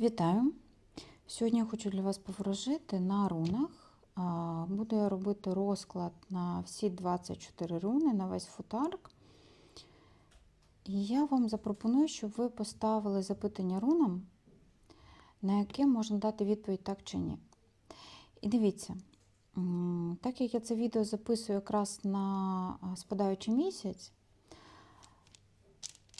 Вітаю! Сьогодні я хочу для вас поворожити на рунах. Буду я робити розклад на всі 24 руни, на весь футарк. І я вам запропоную, щоб ви поставили запитання рунам, на яке можна дати відповідь так чи ні. І дивіться, так як я це відео записую якраз на спадаючий місяць,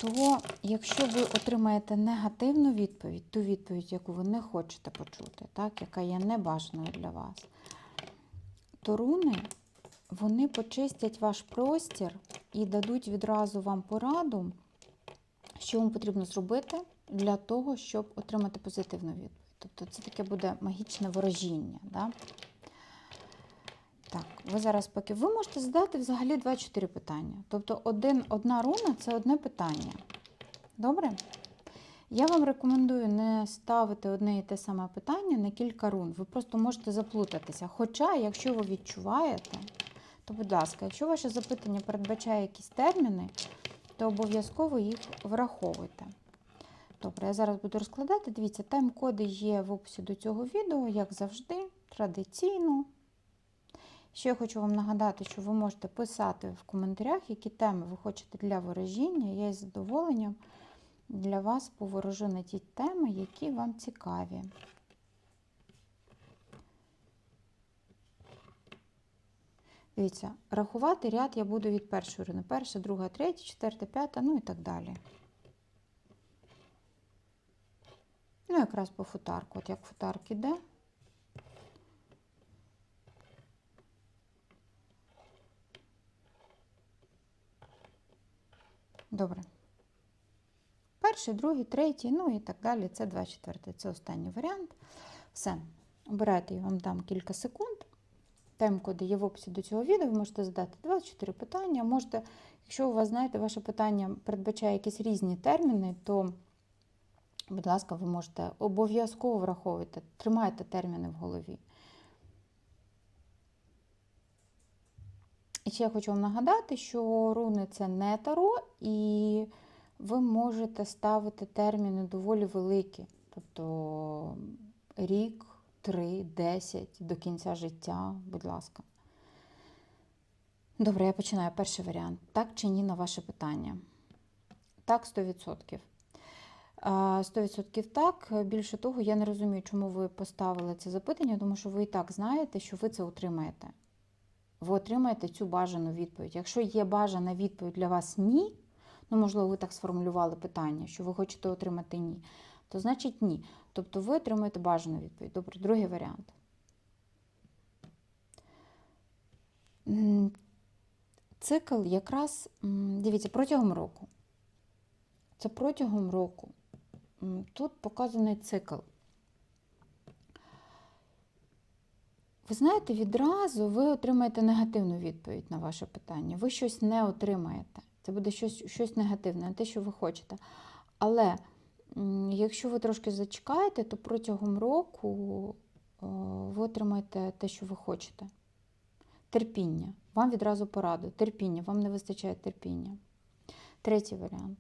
то якщо ви отримаєте негативну відповідь, ту відповідь, яку ви не хочете почути, так, яка є небажаною для вас, то руни вони почистять ваш простір і дадуть відразу вам пораду, що вам потрібно зробити для того, щоб отримати позитивну відповідь. Тобто це таке буде магічне ворожіння. Да? Так, ви зараз поки ви можете задати взагалі 24 питання. Тобто один, одна руна це одне питання. Добре? Я вам рекомендую не ставити одне і те саме питання на кілька рун. Ви просто можете заплутатися. Хоча, якщо ви відчуваєте, то, будь ласка, якщо ваше запитання передбачає якісь терміни, то обов'язково їх враховуйте. Добре, я зараз буду розкладати. Дивіться, тайм-коди є в описі до цього відео, як завжди, традиційно. Ще я хочу вам нагадати, що ви можете писати в коментарях, які теми ви хочете для ворожіння. Я із задоволенням для вас поворожу на ті теми, які вам цікаві. Дивіться, рахувати ряд я буду від першої руни. Перша, друга, третя, четверта, п'ята, ну і так далі. Ну, якраз по футарку. От як футарк іде. Добре. Перший, другий, третій, ну і так далі. Це 24. Це останній варіант. Все. Обирайте, я вам дам кілька секунд. Тайм-коди є в описі до цього відео. Ви можете задати 24 питання. Можете, якщо у вас, знаєте, ваше питання передбачає якісь різні терміни, то, будь ласка, ви можете обов'язково враховувати, тримайте терміни в голові. І ще я хочу вам нагадати, що руни це не таро, і ви можете ставити терміни доволі великі. Тобто рік, три, десять до кінця життя, будь ласка. Добре, я починаю перший варіант. Так чи ні на ваше питання? Так, 100%. 100% так. Більше того, я не розумію, чому ви поставили це запитання, тому що ви і так знаєте, що ви це отримаєте ви отримаєте цю бажану відповідь. Якщо є бажана відповідь для вас ні, ну, можливо, ви так сформулювали питання, що ви хочете отримати ні, то значить ні. Тобто ви отримаєте бажану відповідь. Добре, другий варіант. Цикл якраз, дивіться, протягом року. Це протягом року. Тут показаний цикл. Ви знаєте, відразу ви отримаєте негативну відповідь на ваше питання. Ви щось не отримаєте. Це буде щось щось негативне, не те, що ви хочете. Але якщо ви трошки зачекаєте, то протягом року ви отримаєте те, що ви хочете. Терпіння. Вам відразу пораду. Терпіння, вам не вистачає терпіння. Третій варіант.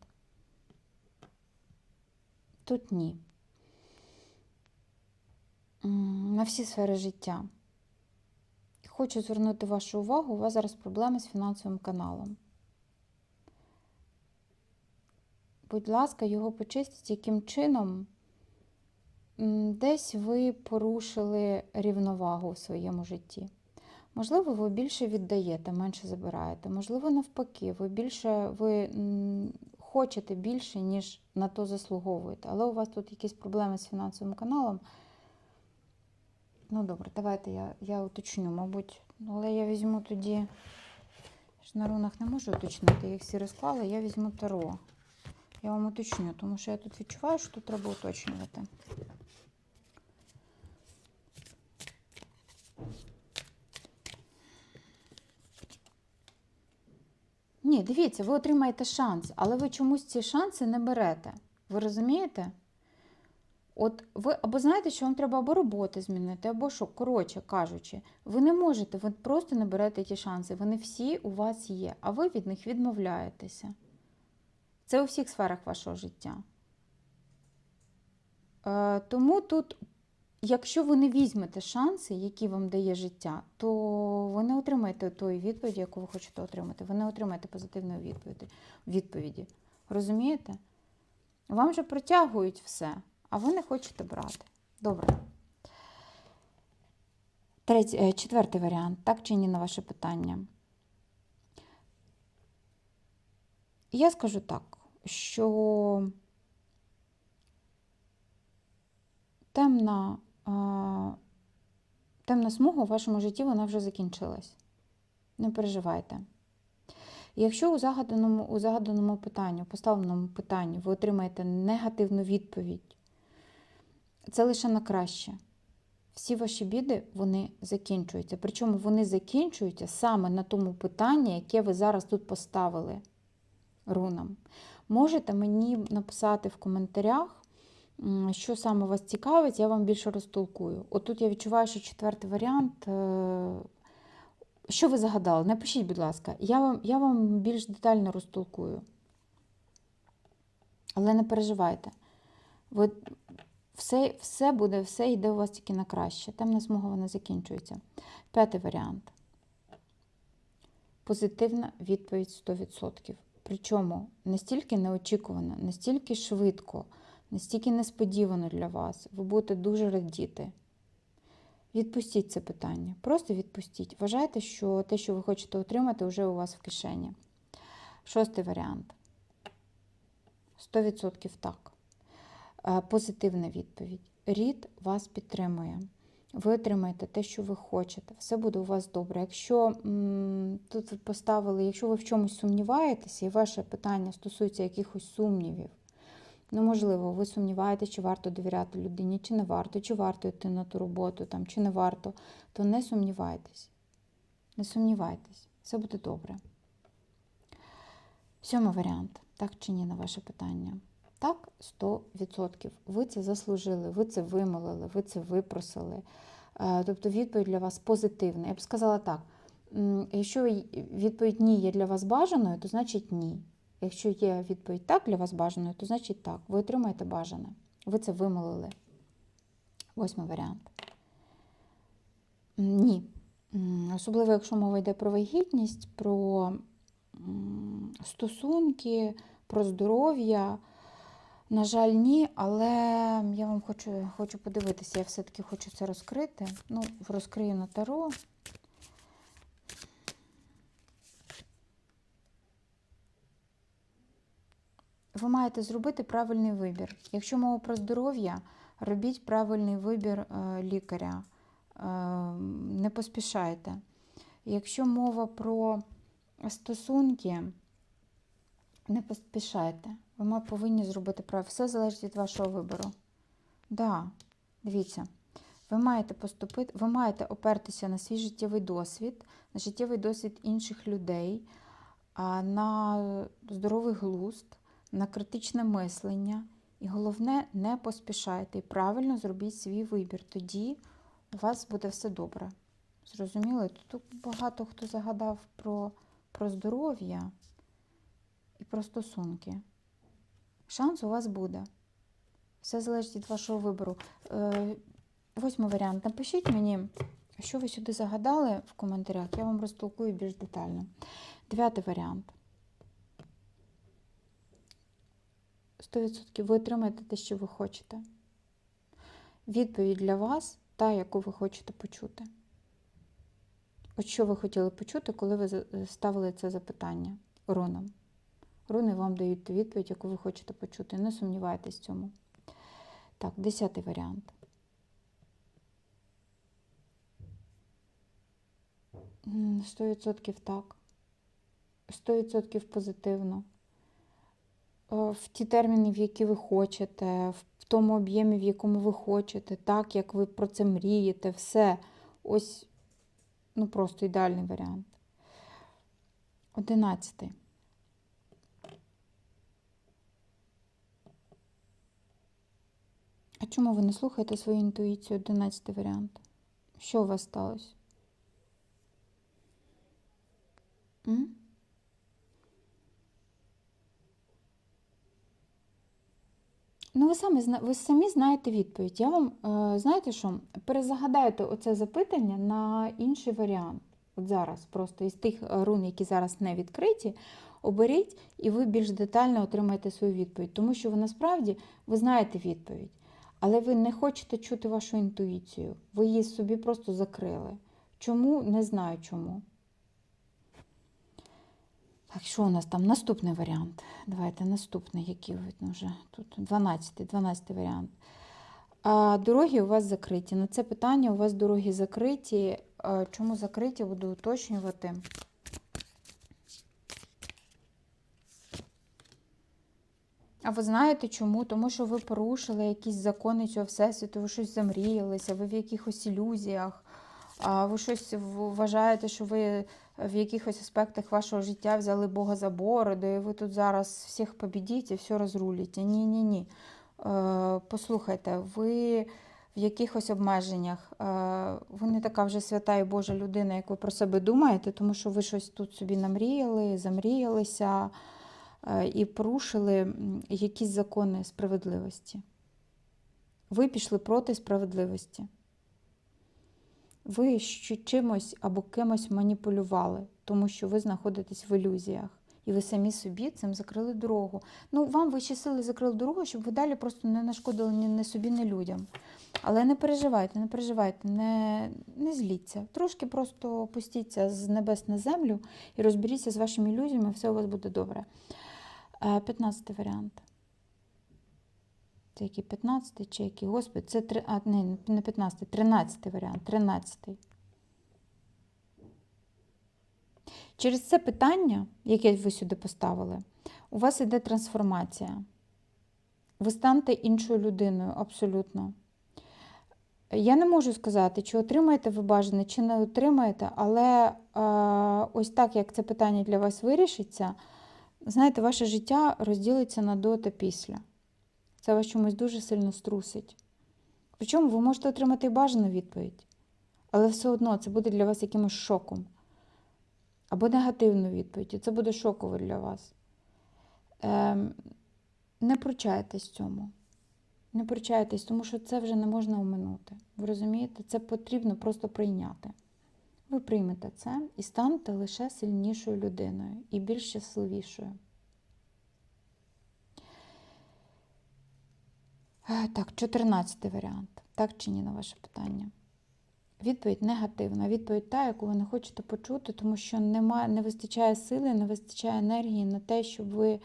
Тут ні. На всі сфери життя. Хочу звернути вашу увагу, у вас зараз проблеми з фінансовим каналом. Будь ласка, його почистіть, яким чином десь ви порушили рівновагу в своєму житті. Можливо, ви більше віддаєте, менше забираєте. Можливо, навпаки, ви більше ви хочете більше, ніж на то заслуговуєте. Але у вас тут якісь проблеми з фінансовим каналом. Ну, добре, давайте я я уточню, мабуть. Але я візьму тоді, я ж на рунах не можу уточнити, їх всі розклали, я візьму таро. Я вам уточню, тому що я тут відчуваю, що тут треба уточнювати. Ні, дивіться, ви отримаєте шанс, але ви чомусь ці шанси не берете. Ви розумієте? От ви або знаєте, що вам треба або роботи змінити, або що, коротше кажучи, ви не можете, ви просто не берете ті шанси. Вони всі у вас є, а ви від них відмовляєтеся. Це у всіх сферах вашого життя. Е, Тому тут, якщо ви не візьмете шанси, які вам дає життя, то ви не отримаєте тої відповіді, яку ви хочете отримати. Ви не отримаєте позитивної відповіді. відповіді. Розумієте? Вам же протягують все, а ви не хочете брати. Добре. Третій, е, четвертий варіант. Так чи ні на ваше питання? Я скажу так, що темна, а, темна смуга у вашому житті вона вже закінчилась. Не переживайте. Якщо у загаданому, у загаданому питанні, у поставленому питанні ви отримаєте негативну відповідь, це лише на краще. Всі ваші біди вони закінчуються. Причому вони закінчуються саме на тому питанні, яке ви зараз тут поставили рунам. Можете мені написати в коментарях, що саме вас цікавить, я вам більше розтолкую. Отут я відчуваю, що четвертий варіант. е, Що ви загадали? Напишіть, будь ласка, я вам, я вам більш детально розтолкую. Але не переживайте. Ви, все, все буде, все йде у вас тільки на краще. Темна смуга вона закінчується. П'ятий варіант. Позитивна відповідь 100%. Причому настільки неочікувано, настільки швидко, настільки несподівано для вас. Ви будете дуже радіти. Відпустіть це питання. Просто відпустіть. Вважайте, що те, що ви хочете отримати, вже у вас в кишені. Шостий варіант. 100% так. Е, Позитивна відповідь. Рід вас підтримує. Ви отримаєте те, що ви хочете. Все буде у вас добре. Якщо тут ви поставили, якщо ви в чомусь сумніваєтеся, і ваше питання стосується якихось сумнівів, ну, можливо, ви сумніваєтеся, чи варто довіряти людині, чи не варто, чи варто йти на ту роботу, там, чи не варто, то не сумнівайтесь. Не сумнівайтесь, все буде добре. Сьомий варіант. Так чи ні на ваше питання? Так, 100%. Ви це заслужили, ви це вимолили, ви це випросили. Е, Тобто відповідь для вас позитивна. Я б сказала так: якщо відповідь ні є для вас бажаною, то значить ні. Якщо є відповідь так для вас бажаною, то значить так. Ви отримаєте бажане. Ви це вимолили. Восьмий варіант. Ні. Особливо, якщо мова йде про вагітність, про стосунки, про здоров'я. На жаль, ні, але я вам хочу, хочу подивитися, я все-таки хочу це розкрити. Ну, розкрию на таро. Ви маєте зробити правильний вибір. Якщо мова про здоров'я, робіть правильний вибір е, лікаря. Е, не поспішайте. Якщо мова про стосунки, не поспішайте. Ви повинні зробити правильно. Все залежить від вашого вибору. Да, дивіться, ви маєте поступити, ви маєте опертися на свій життєвий досвід, на життєвий досвід інших людей, на здоровий глузд, на критичне мислення. І головне, не поспішайте і правильно зробіть свій вибір. Тоді у вас буде все добре. Зрозуміло? Тут багато хто загадав про, про здоров'я і про стосунки. Шанс у вас буде. Все залежить від вашого вибору. Е, Восьмий варіант. Напишіть мені, що ви сюди загадали в коментарях, я вам розтолкую більш детально. Дев'ятий варіант. 100% ви отримаєте те, що ви хочете. Відповідь для вас та, яку ви хочете почути. От що ви хотіли почути, коли ви ставили це запитання рунам. Руни вам дають відповідь, яку ви хочете почути. Не сумнівайтесь в цьому. Так, десятий варіант. М, 100% так. 100% позитивно. Е, В ті терміни, в які ви хочете, в тому об'ємі, в якому ви хочете, так, як ви про це мрієте, все. Ось, ну просто ідеальний варіант. Одинадцятий. А чому ви не слухаєте свою інтуїцію? Одинадцятий варіант. Що у вас сталося? М? Ну, ви самі, ви самі знаєте відповідь. Я вам, е, знаєте що, перезагадайте оце запитання на інший варіант. От зараз, просто із тих рун, які зараз не відкриті, оберіть, і ви більш детально отримаєте свою відповідь. Тому що ви насправді ви знаєте відповідь, але ви не хочете чути вашу інтуїцію. Ви її собі просто закрили. Чому? Не знаю чому. Так, що у нас там? Наступний варіант. Давайте наступний, який видно вже тут 12, 12 варіант. А, дороги у вас закриті. На це питання у вас дороги закриті. Чому закриті? Буду уточнювати. А ви знаєте чому? Тому що ви порушили якісь закони цього всесвіту, ви щось замріялися, ви в якихось ілюзіях, ви щось вважаєте, що ви в якихось аспектах вашого життя взяли Бога за бороду, і ви тут зараз всіх побідіть і все розрулите. Ні, ні. Е, Послухайте, ви в якихось обмеженнях, е, ви не така вже свята і Божа людина, як ви про себе думаєте, тому що ви щось тут собі намріяли, замріялися і порушили якісь закони справедливості. Ви пішли проти справедливості. Ви чимось або кимось маніпулювали, тому що ви знаходитесь в ілюзіях. І ви самі собі цим закрили дорогу. Ну, вам вищі сили закрили дорогу, щоб ви далі просто не нашкодили ні, ні собі, ні людям. Але не переживайте, не переживайте, не, не зліться. Трошки просто опустіться з небес на землю і розберіться з вашими ілюзіями, все у вас буде добре. Е, 15 варіант. Це який 15 чи який? Господи, це три, а, не, не 15, 13 варіант. 13. Через це питання, яке ви сюди поставили, у вас іде трансформація. Ви станете іншою людиною абсолютно. Я не можу сказати, чи отримаєте ви бажане, чи не отримаєте, але е, ось так, як це питання для вас вирішиться, знаєте, ваше життя розділиться на до та після. Це вас чомусь дуже сильно струсить. Причому ви можете отримати бажану відповідь, але все одно це буде для вас якимось шоком. Або негативну відповідь, і це буде шоково для вас. Ем, не пручайтесь цьому. Не пручайтесь, тому що це вже не можна оминути. Ви розумієте? Це потрібно просто прийняти. Ви приймете це і станете лише сильнішою людиною і більш щасливішою. Е, Так, 14 варіант. Так чи ні на ваше питання? Відповідь негативна. Відповідь та, яку ви не хочете почути, тому що немає, не вистачає сили, не вистачає енергії на те, щоб ви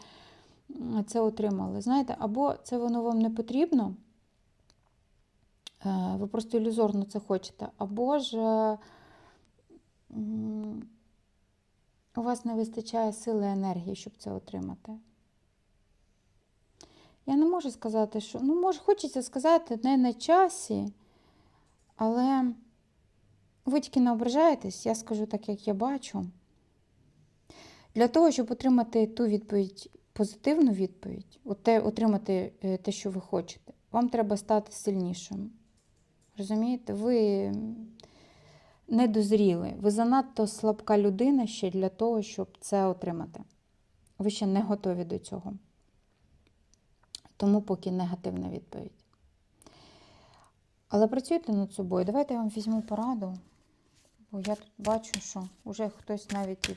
це отримали. Знаєте, або це воно вам не потрібно, е, ви просто ілюзорно це хочете, або ж е, у вас не вистачає сили енергії, щоб це отримати. Я не можу сказати, що. Ну, може, хочеться сказати, не на часі, але ви тільки не ображаєтесь, я скажу так, як я бачу. Для того, щоб отримати ту відповідь, позитивну відповідь, отримати е, те, що ви хочете, вам треба стати сильнішим. Розумієте, ви не дозріли. Ви занадто слабка людина ще для того, щоб це отримати. Ви ще не готові до цього. Тому поки негативна відповідь. Але працюйте над собою. Давайте я вам візьму пораду, бо я тут бачу, що вже хтось навіть і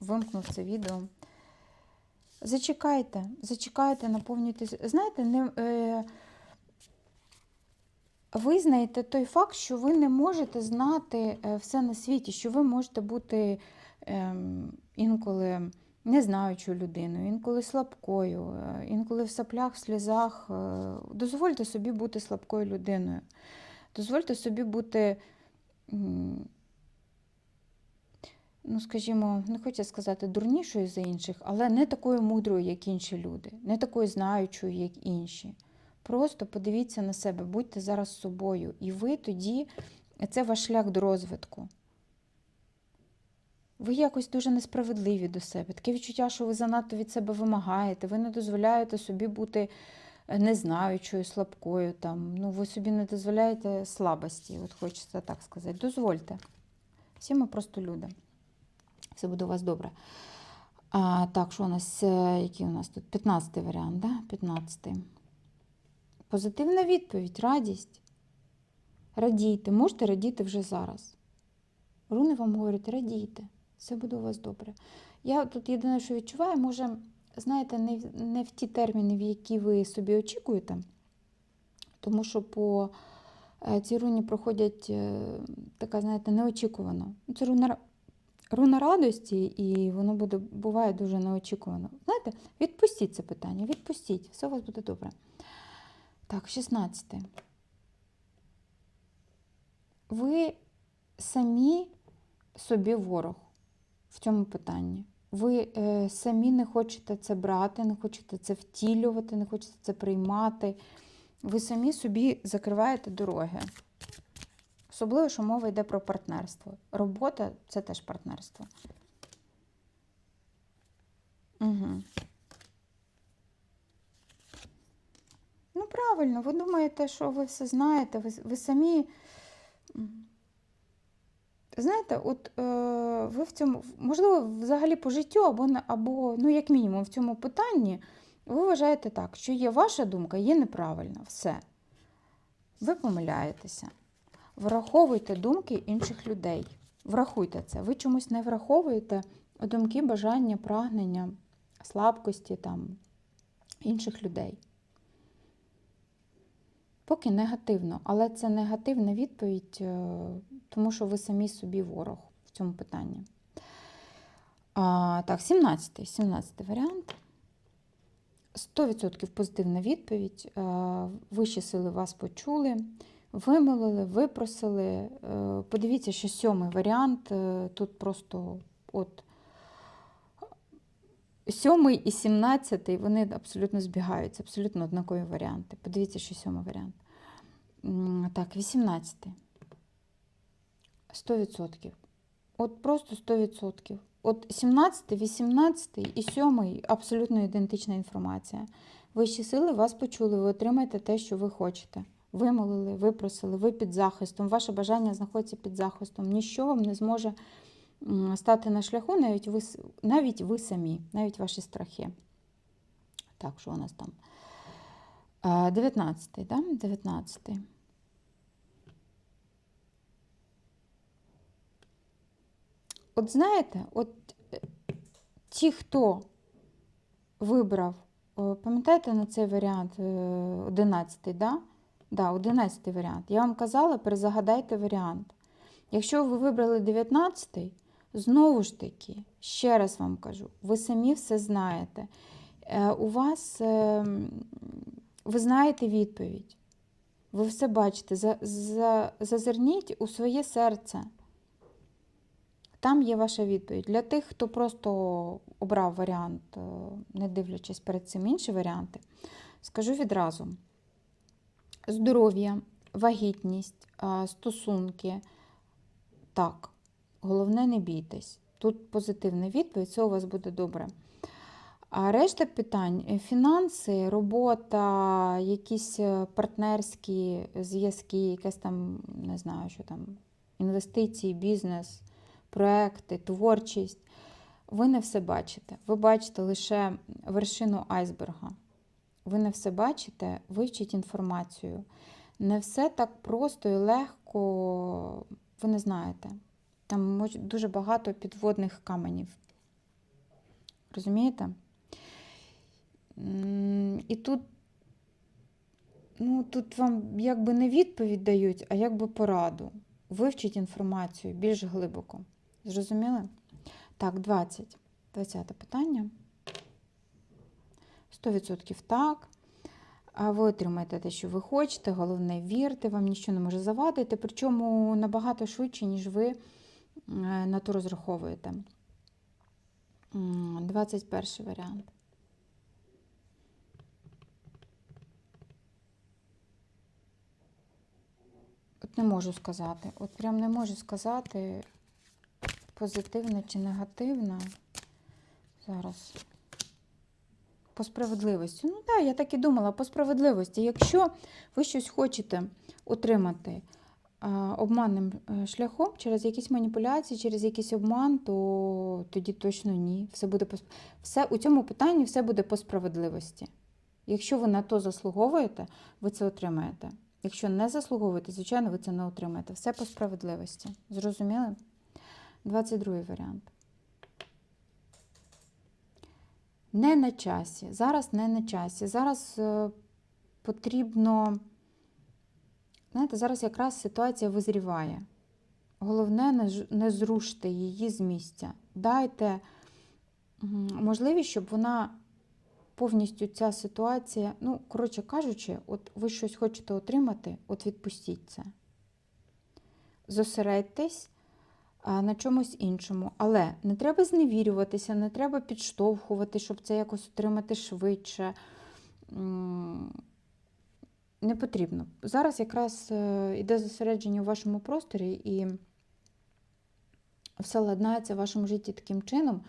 вимкнув це відео. Зачекайте, зачекайте, наповнюйтесь. Знаєте, не, е, визнайте той факт, що ви не можете знати е, все на світі, що ви можете бути е, інколи незнаючою людиною, інколи слабкою, е, інколи в саплях, в сльозах. Е, Дозвольте собі бути слабкою людиною. Дозвольте собі бути, ну, скажімо, не хочу сказати дурнішою за інших, але не такою мудрою, як інші люди, не такою знаючою, як інші. Просто подивіться на себе, будьте зараз собою, і ви тоді це ваш шлях до розвитку. Ви якось дуже несправедливі до себе. Таке відчуття, що ви занадто від себе вимагаєте, ви не дозволяєте собі бути е, незнаючою, слабкою. Там. Ну, ви собі не дозволяєте слабості, от хочеться так сказати. Дозвольте. Всі ми просто люди. Все буде у вас добре. А, так, що у нас, е, який у нас тут? 15-й варіант, да? 15. Позитивна відповідь, радість. Радійте, можете радіти вже зараз. Руни вам говорять, радійте, все буде у вас добре. Я тут єдине, що відчуваю, може, знаєте, не, в- не в ті терміни, в які ви собі очікуєте, тому що по е, цій руні проходять е, така, знаєте, неочікувано. Це руна, руна радості, і воно буде, буває дуже неочікувано. Знаєте, відпустіть це питання, відпустіть, все у вас буде добре. Так, 16. Ви самі собі ворог в цьому питанні. Ви е, самі не хочете це брати, не хочете це втілювати, не хочете це приймати. Ви самі собі закриваєте дороги. Особливо, що мова йде про партнерство. Робота це теж партнерство. Угу. Ну, правильно, ви думаєте, що ви все знаєте, ви, ви самі. Знаєте, от е, ви в цьому, можливо, взагалі по життю, або, або, ну, як мінімум, в цьому питанні, ви вважаєте так, що є ваша думка, є неправильна. Все. Ви помиляєтеся. Враховуйте думки інших людей. Врахуйте це. Ви чомусь не враховуєте думки, бажання, прагнення, слабкості там, інших людей. Поки негативно, але це негативна відповідь, е, тому що ви самі собі ворог в цьому питанні. А, так, 17-й 17-й варіант. 100% позитивна відповідь. Е, Вищі сили вас почули, вимолили, випросили. Е, Подивіться, що сьомий варіант тут просто от сьомий і сімнадцятий вони абсолютно збігаються, абсолютно однакові варіанти. Подивіться, що сьомий варіант. Так, 18. 100%. От просто 100%. От 17, 18 і 7 абсолютно ідентична інформація. Вищі сили вас почули, ви отримаєте те, що ви хочете. Вимолили, випросили, ви під захистом, ваше бажання знаходиться під захистом. Ніщо вам не зможе стати на шляху, навіть ви, навіть ви самі, навіть ваші страхи. Так, що у нас там? 19, да? 19. От знаєте, от е, ті, хто вибрав, е, пам'ятаєте на цей варіант е, 11, да? Да, 11 варіант. Я вам казала, перезагадайте варіант. Якщо ви вибрали 19, знову ж таки, ще раз вам кажу, ви самі все знаєте. Е, У вас, е, ви знаєте відповідь. Ви все бачите. За, за, зазирніть у своє серце. Там є ваша відповідь. Для тих, хто просто обрав варіант, е, не дивлячись перед цим інші варіанти, скажу відразу: здоров'я, вагітність, е, стосунки. Так, головне, не бійтесь. Тут позитивна відповідь, все у вас буде добре. А решта питань: фінанси, робота, якісь е, партнерські зв'язки, якесь там, не знаю, що там, інвестиції, бізнес, проекти, творчість. Ви не все бачите. Ви бачите лише вершину айсберга. Ви не все бачите, вивчіть інформацію. Не все так просто і легко, ви не знаєте. Там дуже багато підводних каменів. Розумієте? І тут, ну, тут вам якби не відповідь дають, а якби пораду. Вивчіть інформацію більш глибоко. Зрозуміли? Так, 20. 20 питання. 100% так. А ви отримаєте те, що ви хочете. Головне, вірте, вам нічого не може завадити, причому набагато швидше, ніж ви на то розраховуєте. 21 варіант. От не можу сказати. От прям не можу сказати, позитивна чи негативна. Зараз. По справедливості. Ну так, я так і думала, по справедливості. Якщо ви щось хочете отримати обманним е, шляхом, через якісь маніпуляції, через якийсь обман, то тоді точно ні. Все буде по... все, у цьому питанні все буде по справедливості. Якщо ви на то заслуговуєте, ви це отримаєте. Якщо не заслуговуєте, звичайно, ви це не отримаєте. Все по справедливості. Зрозуміли? 22 варіант. Не на часі. Зараз не на часі. Зараз е, потрібно. Знаєте, зараз якраз ситуація визріває. Головне, не, зруште її з місця. Дайте можливість, щоб вона повністю ця ситуація, ну, коротше кажучи, от ви щось хочете отримати, от відпустіть це. Зосередьтесь на чомусь іншому. Але не треба зневірюватися, не треба підштовхувати, щоб це якось отримати швидше. Не потрібно. Зараз якраз е, іде зосередження у вашому просторі, і все ладнається в вашому житті таким чином,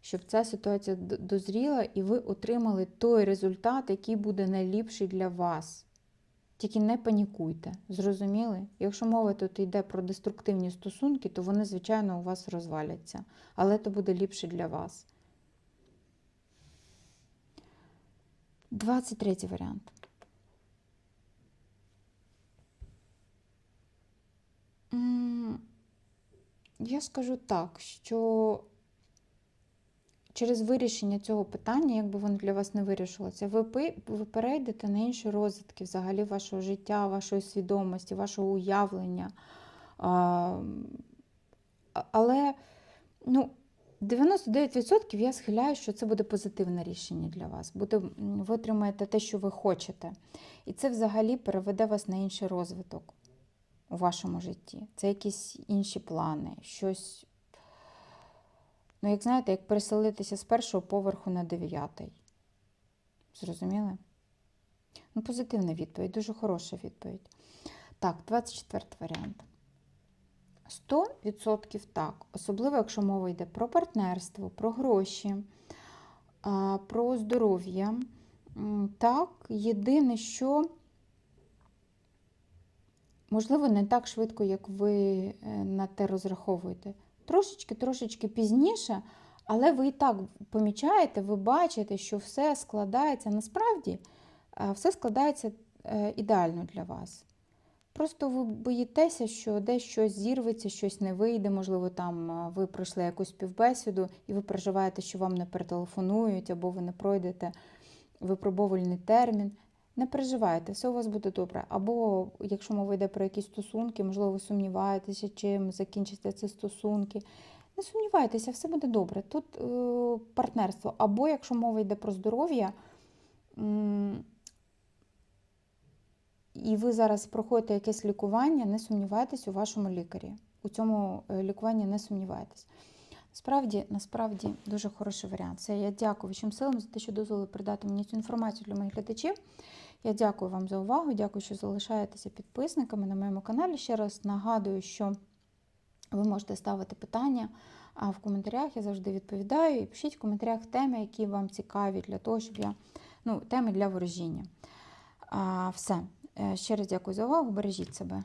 щоб ця ситуація дозріла і ви отримали той результат, який буде найліпший для вас. Тільки не панікуйте, зрозуміли? Якщо мова тут йде про деструктивні стосунки, то вони, звичайно, у вас розваляться. Але це буде ліпше для вас. 23 варіант. Я скажу так, що через вирішення цього питання, якби воно для вас не вирішилося, ви, перейдете на інші розвитки взагалі вашого життя, вашої свідомості, вашого уявлення. Але ну, 99% я схиляю, що це буде позитивне рішення для вас. Буде, ви отримаєте те, що ви хочете. І це взагалі переведе вас на інший розвиток у вашому житті. Це якісь інші плани, щось. Ну, як знаєте, як переселитися з першого поверху на дев'ятий. Зрозуміли? Ну, позитивна відповідь, дуже хороша відповідь. Так, 24 варіант. 100% так. Особливо, якщо мова йде про партнерство, про гроші, про здоров'я. Так, єдине, що можливо, не так швидко, як ви е, на те розраховуєте. Трошечки, трошечки пізніше, але ви і так помічаєте, ви бачите, що все складається насправді, е, все складається е, ідеально для вас. Просто ви боїтеся, що десь щось зірветься, щось не вийде. Можливо, там ви пройшли якусь співбесіду, і ви переживаєте, що вам не перетелефонують, або ви не пройдете випробовувальний термін. Не переживайте, все у вас буде добре. Або якщо мова йде про якісь стосунки, можливо, ви сумніваєтеся, чим закінчаться ці стосунки. Не сумнівайтеся, все буде добре. Тут е, партнерство. Або якщо мова йде про здоров'я, і ви зараз проходите якесь лікування, не сумнівайтесь у вашому лікарі. У цьому е, лікуванні не сумнівайтесь. Насправді, насправді дуже хороший варіант. Це я дякую вашим силам за те, що дозволили передати мені цю інформацію для моїх глядачів. Я дякую вам за увагу, дякую, що залишаєтеся підписниками на моєму каналі. Ще раз нагадую, що ви можете ставити питання в коментарях. Я завжди відповідаю. І пишіть в коментарях теми, які вам цікаві, для того, щоб я ну, теми для ворожіння. Все. Е, Ще раз дякую за увагу. Бережіть себе.